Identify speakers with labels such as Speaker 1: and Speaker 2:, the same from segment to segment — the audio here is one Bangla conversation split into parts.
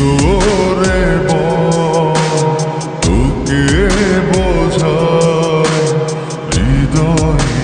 Speaker 1: তোরে তোকে বোঝায় হৃদয়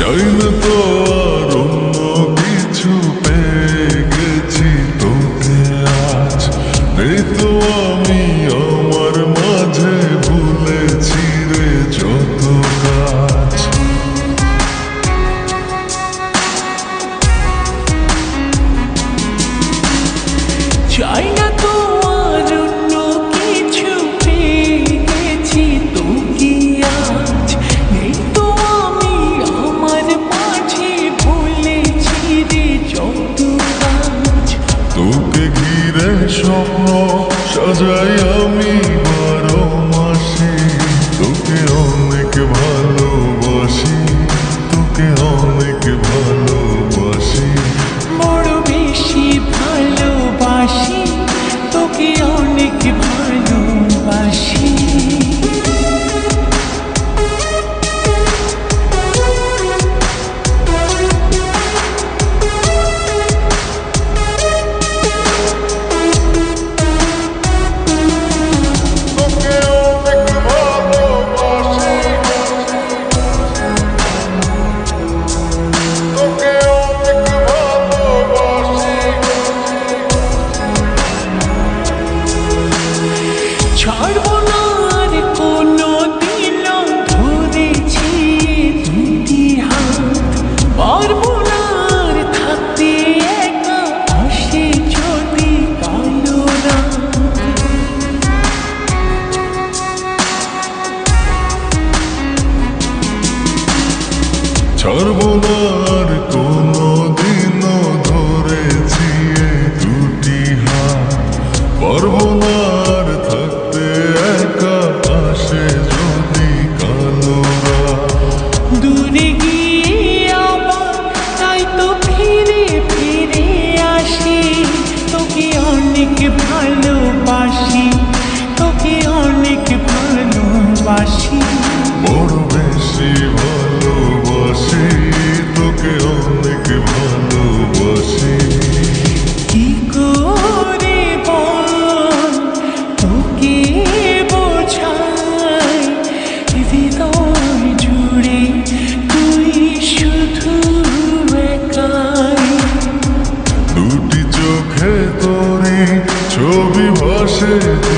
Speaker 2: চাই তো আর অন্য কিছু পেয়ে গেছি তোকে তো আমি আমার মাঝে ভুলেছি রে যত কাজ
Speaker 1: যাই আমি
Speaker 2: বারো মাসে তোকে অনেক ভালোবাসি। তোকে অনেক ভালো
Speaker 1: ছাড়ব আর কোনো দিনও ধরেছি দুটি হাত। পর্ব
Speaker 2: 是。